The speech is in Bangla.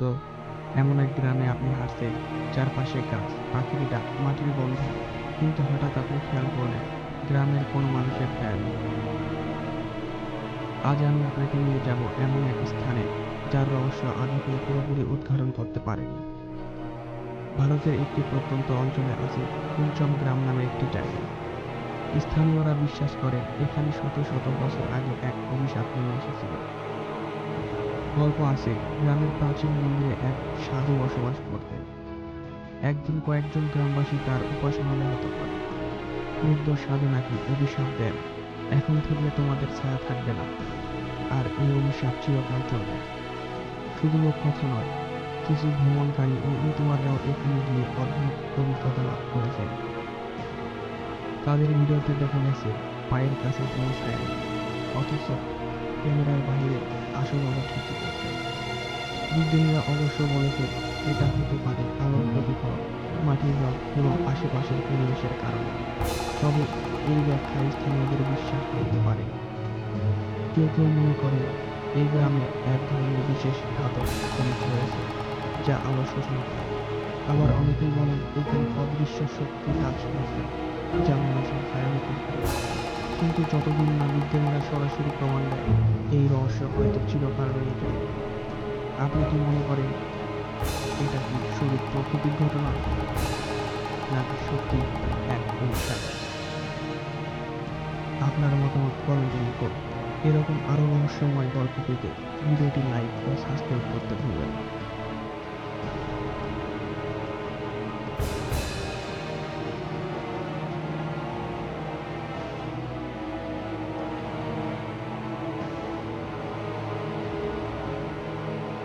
তো এমন এক গ্রামে আপনি হাঁটছেন চারপাশে গাছ, পাখির ডাক, মাটির গন্ধ। কিন্তু হঠাৎ আপনি খেয়াল করলেন, গ্রামের কোনো মানুষের ফ্যান আজ আমি আপনাকে নিয়ে যাব এমন এক স্থানে, যার রহস্য আগে পুরোপুরি উদ্ঘাটন করতে পারেনি ভারতের একটি প্রত্যন্ত অঞ্চলে আছে কুঞ্চম গ্রাম নামে একটি জায়গা। স্থানীয়রা বিশ্বাস করে এখানে শত শত বছর আগে এক গল্প আছে, গ্রামের প্রাচীন মন্দিরে এক সাধু বসবাস করতেন। একদিন কয়েকজন গ্রামবাসী তার উপাসনালয় হতে পারে। ক্রুদ্ধ সাধু নাকি অভিশাপ দেন, এখন থেকে তোমাদের ছায়া থাকবে না। আর এই অভিশাপ চিরকাল চলবে। শুধু লোক কথা নয়, কিছু ভ্রমণকারী ও ইউটিউবাররাও এখানে গিয়ে অদ্ভুত অভিজ্ঞতা লাভ করেছেন। তাদের ভিডিওতে দেখা গেছে পায়ের কাছে কোনো ছায়া অথচ ক্যামেরার বাইরে আসল করছে বিজ্ঞানীরা অবশ্য বলেছে এটা হতে পারে আলোর প্রতিফলন মাটির রং এবং আশেপাশের পরিবেশের কারণে। তবে এই ব্যাখ্যা স্থানীয়দের বিশ্বাস করতে পারে কেউ কেউ মনে করে এই গ্রামে এক ধরনের বিশেষ ঘাতক খনিজ রয়েছে, যা আলো শোষণ করে। আবার অনেকেই বলেন, এখানে অদৃশ্য শক্তি কাজ করছে, যা মানুষের ছায়ামুখী কিন্তু যতদিন না বিজ্ঞানীরা সরাসরি প্রমাণ দেয় এই রহস্য হয়তো চিরকাল রয়ে যায় আপনি কি মনে করেন এটা কি শুধু প্রকৃতির ঘটনা, নাকি সত্যি এক অনুষ্ঠান আপনার মতামত কমেন্টে লিখুন। এরকম আরও রহস্যময় গল্প পেতে ভিডিওটি লাইক ও সাবস্ক্রাইব করতে ভুলবেন।